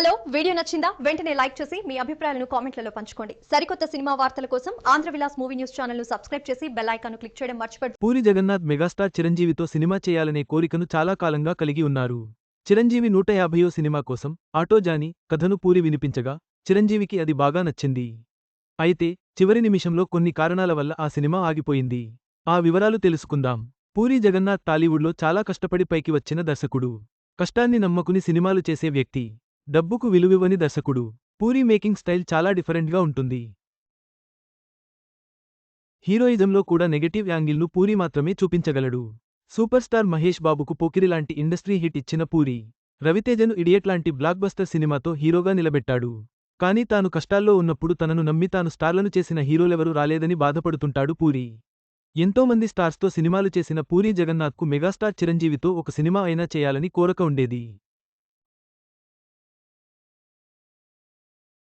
Hello video నచ్చిందా? వెంటనే like చేసి మీ అభిప్రాయాలను కామెంట్లలో పంచుకోండి. సరికొత్త సినిమా వార్తల కోసం ఆంధ్ర విలాస్ మూవీ న్యూస్ ఛానల్ను సబ్స్క్రైబ్ చేసి బెల్ ఐకాన్ క్లిక్ చేయడం మర్చిపోండి పూరి జగన్నాథ్ మెగాస్టార్ చిరంజీవితో సినిమా చేయాలనే కోరికను చాలా కాలంగా కలిగి ఉన్నారు. చిరంజీవి నూట యాభయో సినిమా కోసం ఆటోజాని కథను పూరి వినిపించగా చిరంజీవికి అది బాగా నచ్చింది. అయితే చివరి నిమిషంలో కొన్ని కారణాల వల్ల ఆ సినిమా ఆగిపోయింది. ఆ వివరాలు తెలుసుకుందాం. పూరి జగన్నాథ్ టాలీవుడ్లో చాలా కష్టపడి పైకి వచ్చిన దర్శకుడు. కష్టాన్ని నమ్మకుని సినిమాలు చేసే వ్యక్తి. డబ్బుకు విలువివ్వని దర్శకుడు. పూరి మేకింగ్ స్టైల్ చాలా డిఫరెంట్గా ఉంటుంది. హీరోయిజంలో కూడా నెగటివ్ యాంగిల్ను పూరి మాత్రమే చూపించగలడు. సూపర్ స్టార్ మహేష్ బాబుకు పోకిరి లాంటి ఇండస్ట్రీ హిట్ ఇచ్చిన పూరి రవితేజను ఇడియట్ లాంటి సినిమాతో హీరోగా నిలబెట్టాడు. కానీ తాను కష్టాల్లో ఉన్నప్పుడు తనను నమ్మి తాను స్టార్లను చేసిన హీరోలెవరూ రాలేదని బాధపడుతుంటాడు పూరి. ఎంతోమంది స్టార్స్తో సినిమాలు చేసిన పూరి జగన్నాథ్కు మెగాస్టార్ చిరంజీవితో ఒక సినిమా అయినా చేయాలని కోరక ఉండేది.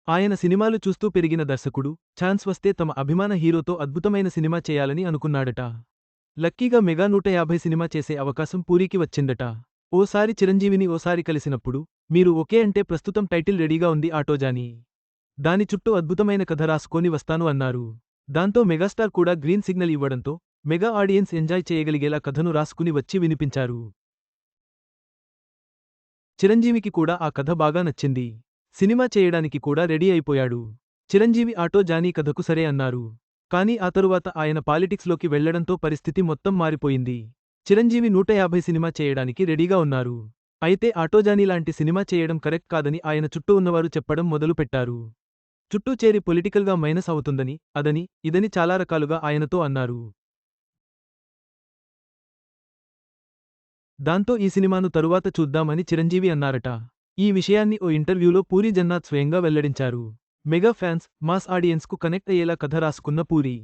ఆయన సినిమాలు చూస్తూ పెరిగిన దర్శకుడు ఛాన్స్ వస్తే తమ అభిమాన హీరోతో అద్భుతమైన సినిమా చేయాలని అనుకున్నాడట. లక్కీగా మెగా నూట యాభై సినిమా చేసే అవకాశం పూరికి వచ్చిందట. ఓసారి చిరంజీవిని ఓసారి కలిసినప్పుడు మీరు ఓకే అంటే ప్రస్తుతం టైటిల్ రెడీగా ఉంది ఆటోజానీ దాని చుట్టూ అద్భుతమైన కథ రాసుకొని వస్తాను అన్నారు. దాంతో మెగాస్టార్ కూడా గ్రీన్ సిగ్నల్ ఇవ్వడంతో మెగా ఆడియన్స్ ఎంజాయ్ చేయగలిగేలా కథను రాసుకుని వచ్చి వినిపించారు. చిరంజీవికి కూడా ఆ కథ బాగా నచ్చింది. సినిమా చేయడానికి కూడా రెడీ అయిపోయాడు. చిరంజీవి ఆటో జానీ కథకు సరే అన్నారు. కానీ ఆ తరువాత ఆయన పాలిటిక్స్లోకి వెళ్ళడంతో పరిస్థితి మొత్తం మారిపోయింది. చిరంజీవి నూట యాభై సినిమా చేయడానికి రెడీగా ఉన్నారు. అయితే ఆటోజానీ లాంటి సినిమా చేయడం కరెక్ట్ కాదని ఆయన చుట్టూ ఉన్నవారు చెప్పడం మొదలుపెట్టారు. చుట్టూ చేరి పొలిటికల్గా మైనస్ అవుతుందని అదని ఇదని చాలా రకాలుగా ఆయనతో అన్నారు. దాంతో ఈ సినిమాను తరువాత చూద్దామని చిరంజీవి అన్నారట. ఈ విషయాన్ని ఓ ఇంటర్వ్యూలో పూరి జన్నాథ్ స్వయంగా వెల్లడించారు. మెగా ఫ్యాన్స్ మాస్ ఆడియన్స్కు కనెక్ట్ అయ్యేలా కథ రాసుకున్న పూరి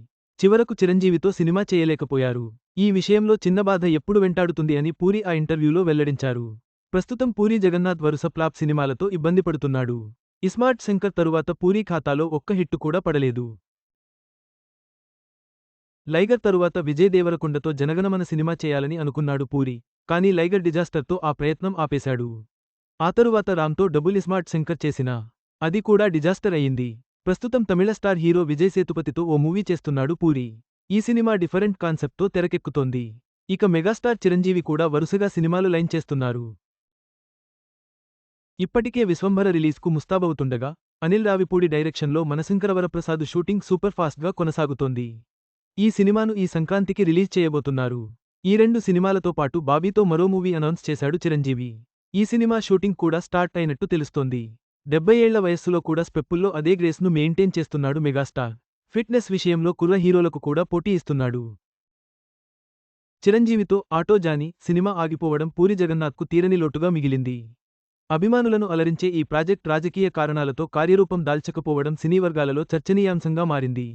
చివరకు చిరంజీవితో సినిమా చేయలేకపోయారు. ఈ విషయంలో చిన్న బాధ ఎప్పుడు వెంటాడుతుంది అని పూరి ఆ ఇంటర్వ్యూలో వెల్లడించారు. ప్రస్తుతం పూరి జగన్నాథ్ వరుస ప్లాప్ సినిమాలతో ఇబ్బంది పడుతున్నాడు. ఇస్మార్ట్ శంకర్ తరువాత పూరి ఖాతాలో ఒక్క హిట్టు కూడా పడలేదు. లైగర్ తరువాత విజయ్ దేవరకొండతో జనగణమన సినిమా చేయాలని అనుకున్నాడు పూరి కానీ లైగర్ డిజాస్టర్తో ఆ ప్రయత్నం ఆపేశాడు. ఆ తరువాత రామ్తో డబుల్ ఇస్మార్ట్ శంకర్ చేసినా అది కూడా డిజాస్టర్ అయింది ప్రస్తుతం తమిళ స్టార్ హీరో విజయ్ సేతుపతితో ఓ మూవీ చేస్తున్నాడు పూరి. ఈ సినిమా డిఫరెంట్ కాన్సెప్ట్తో తెరకెక్కుతోంది. ఇక మెగాస్టార్ చిరంజీవి కూడా వరుసగా సినిమాలు లైన్ చేస్తున్నారు. ఇప్పటికే విశ్వంభర రిలీజ్కు ముస్తాబవుతుండగా అనిల్ రావిపూడి డైరెక్షన్లో మనశంకరవరప్రసాద్ షూటింగ్ సూపర్ ఫాస్ట్గా కొనసాగుతోంది. ఈ సినిమాను ఈ సంక్రాంతికి రిలీజ్ చేయబోతున్నారు. ఈ రెండు సినిమాలతో పాటు బాబీతో మరో మూవీ అనౌన్స్ చేశాడు చిరంజీవి. ఈ సినిమా షూటింగ్ కూడా స్టార్ట్ అయినట్టు తెలుస్తోంది. డెబ్బై ఏళ్ళ వయస్సులో కూడా స్పెప్పుల్లో అదే గ్రేస్ను మెయింటైన్ చేస్తున్నాడు మెగాస్టార్. ఫిట్నెస్ విషయంలో కుర్ర హీరోలకు కూడా పోటీ ఇస్తున్నాడు. చిరంజీవితో ఆటోజానీ సినిమా ఆగిపోవడం పూరి జగన్నాథ్కు తీరని లోటుగా మిగిలింది. అభిమానులను అలరించే ఈ ప్రాజెక్ట్ రాజకీయ కారణాలతో కార్యరూపం దాల్చకపోవడం సినీవర్గాలలో చర్చనీయాంశంగా మారింది.